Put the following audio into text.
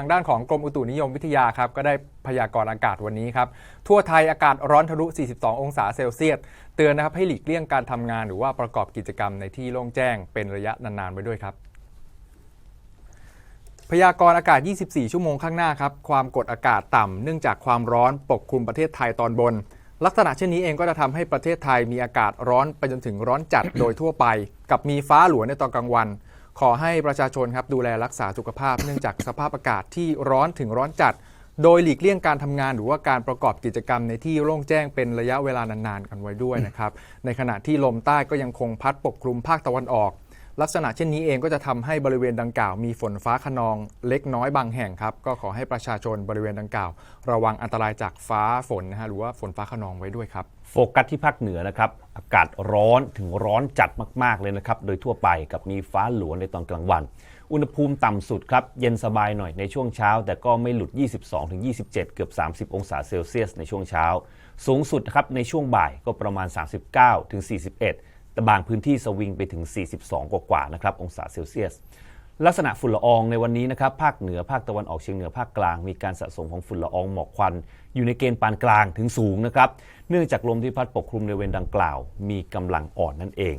ทางด้านของกรมอุตุนิยมวิทยาครับก็ได้พยากรณ์อากาศวันนี้ครับ ทั่วไทยอากาศร้อนทะลุ 42 องศาเซลเซียส เตือนนะครับให้หลีกเลี่ยงการทำงานหรือว่าประกอบกิจกรรมในที่โล่งแจ้งเป็นระยะนานๆไว้ด้วยครับ พยากรณ์อากาศ 24 ชั่วโมงข้างหน้าครับ ความกดอากาศต่ำเนื่องจากความร้อนปกคลุมประเทศไทยตอนบน ลักษณะเช่นนี้เองก็จะทำให้ประเทศไทยมีอากาศร้อนไปจนถึงร้อนจัดโดยทั่วไป กับมีฟ้าหลวในตอนกลางวัน ขอให้ประชาชนครับดูแลรักษาสุขภาพ เนื่องจากสภาพอากาศที่ร้อนถึงร้อนจัด โดยหลีกเลี่ยงการทำงานหรือว่าการประกอบกิจกรรมในที่โล่งแจ้งเป็นระยะเวลานานๆกันไว้ด้วยนะครับ ในขณะที่ลมใต้ก็ยังคงพัดปกคลุมภาคตะวันออก ลักษณะเช่นนี้เองก็จะทำให้บริเวณดังกล่าว มีฝนฟ้าขนองเล็กน้อยบางแห่งครับ ก็ขอให้ประชาชนบริเวณดังกล่าว ระวังอันตรายจากฟ้าฝนนะฮะหรือว่าฝนฟ้าขนองไว้ด้วยครับ โฟกัสที่ภาคเหนือนะครับ อากาศร้อนถึงร้อนจัดมาก ๆ เลยนะครับ โดยทั่วไปกับมีฟ้าหลวในตอนกลางวัน อุณหภูมิต่ำสุดครับ เย็นสบายหน่อยในช่วงเช้า แต่ก็ไม่หลุด 22-27 เกือบ 30 องศาเซลเซียสในช่วงเช้า สูงสุดครับในช่วงบ่ายก็ประมาณ 39-41 แต่บางพื้นที่สวิงไปถึง 42 กว่าๆนะครับองศาเซลเซียส ลักษณะฝุ่นละอองในวันนี้นะครับภาคเหนือภาคตะวันออกเฉียงเหนือภาคกลาง มีการสะสมของฝุ่นละอองหมอกควัน อยู่ในเกณฑ์ปานกลางถึงสูงนะครับเนื่องจากลมที่พัดปกคลุมในบริเวณดังกล่าว มีกำลังอ่อนนั่นเอง